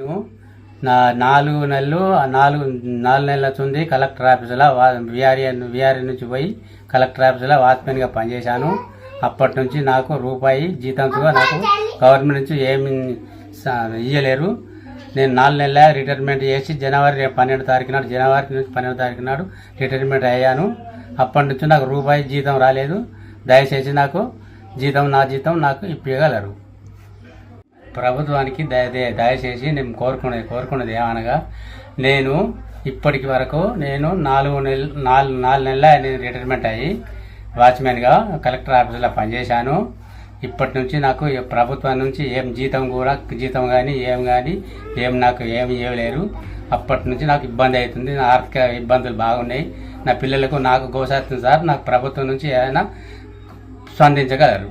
నేను నా నాలుగు నెలలు నాలుగు నాలుగు నెలల నుంచి కలెక్టర్ ఆఫీసులో విఆర్ఏ విఆర్ఏ నుంచి పోయి కలెక్టర్ ఆఫీసులో వాచ్మెన్గా పనిచేశాను. అప్పటి నుంచి నాకు రూపాయి జీతంతో నాకు గవర్నమెంట్ నుంచి ఏమి స- ఇయ్యలేరు. నేను నాలుగు నెలల రిటైర్మెంట్ చేసి జనవరి పన్నెండు తారీఖు నాడు జనవరి నుంచి పన్నెండు తారీఖు నాడు రిటైర్మెంట్ అయ్యాను. అప్పటి నుంచి నాకు రూపాయి జీతం రాలేదు. దయచేసి నాకు జీతం నా జీతం నాకు ఇప్పగలరు ప్రభుత్వానికి దయ దయచేసి నేను కోరుకునేది కోరుకున్నది ఏమనగా నేను ఇప్పటికి వరకు నేను నాలుగు నెలలు నాలుగు నాలుగు నెలల నేను రిటైర్మెంట్ అయ్యి వాచ్మెన్గా కలెక్టర్ ఆఫీసులో పనిచేశాను. ఇప్పటి నుంచి నాకు ప్రభుత్వం నుంచి ఏం జీతం కూడా జీతం కానీ ఏం కానీ ఏం నాకు ఏమి ఇవ్వలేరు. అప్పటి నుంచి నాకు ఇబ్బంది అవుతుంది నా ఆర్థిక ఇబ్బందులు బాగున్నాయి. నా పిల్లలకు నాకు గోసాస్తుంది సార్ నాకు ప్రభుత్వం నుంచి ఏదైనా స్పందించగలరు.